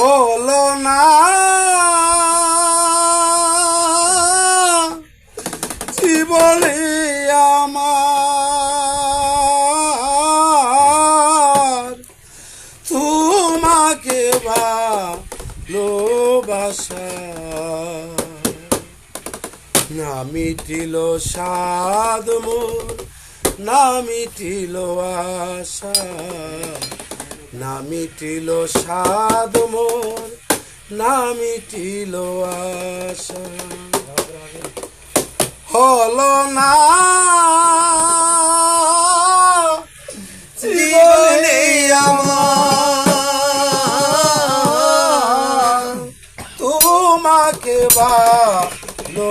হলো না। জীবনে আমার তোমাকে ভালোবাসা না মিটিল সাদ মোর না মিটিল আশা। না মিটিল সাদ মোর, না মিটিল আশা। হলো না জীবনে আমার। তোমাকে ভালোবাসা,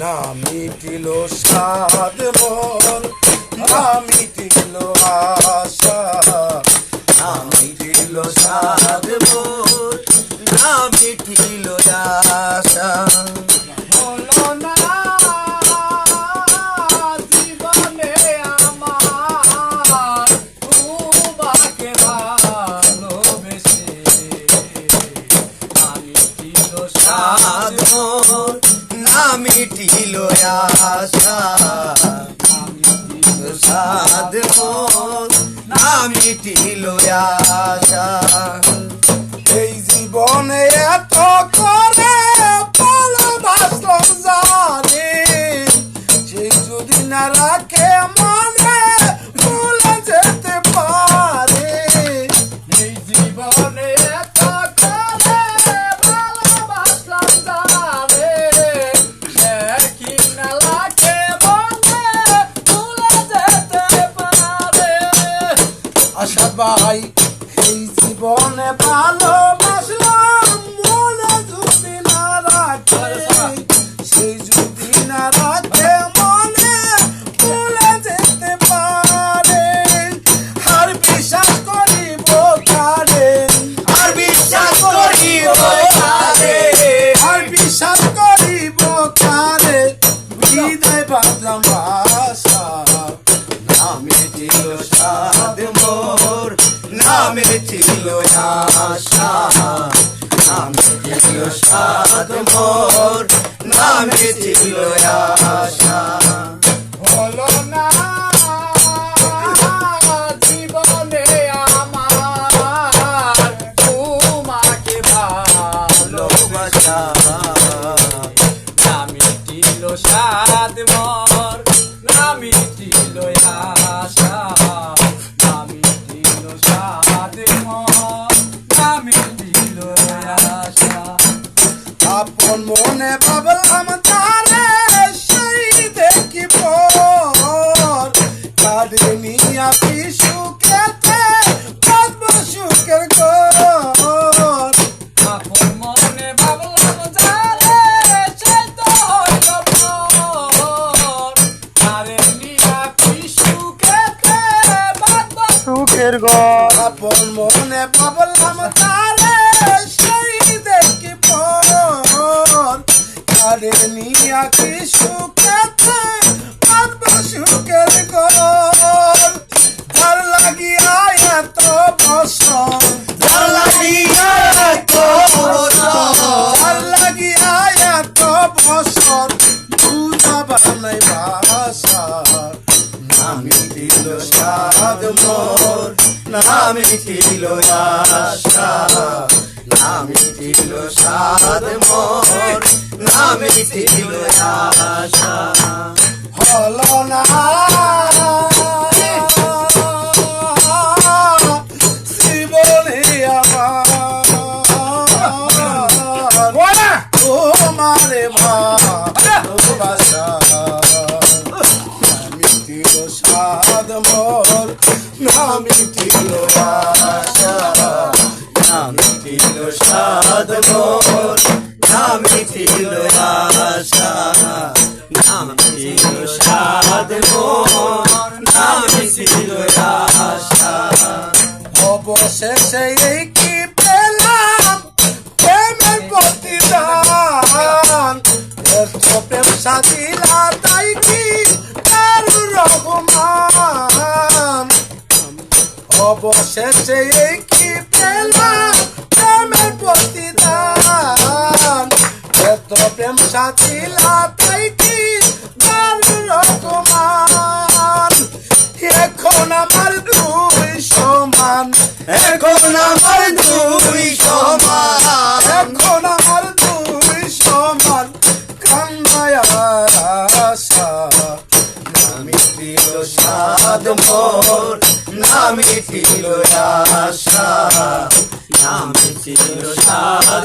না মিটিল সাদ মোর মোর না মিটিল আশা। মোর না মিটিল আশা। ভাই এই জীবনে ভালোবাসলাম আশা নামে ছিল সাদ মোর নামে ছিল আশা হলো না সাদ মর নামি ছিল সাদ মোর নামি দিল আশা নামি দিল সাদ মোর। নামি দিল আশা হলো না তোমারে ভালোবাসা। দিল সাদ মোর, নামি দিল আশা। নামি দিল সাদ মোর, নামি দিল আশা। অবশেষে কি পেলাম? প্রেমের প্রতিদান। এত প্রেম সাদিলা তাই কি তার রহমান? অবশেষে এই আশা ছিলা তাই কি গান রকমান। এখন আমার দুই এখন আমার সমান। এখন আমার দুই সমান। কান্দায় আশা। নামি ছিল সাদ মোর। নামি ছিল আশা। নামি ছিল সাদ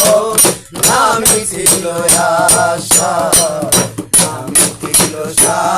আশা আমি ছিল মোর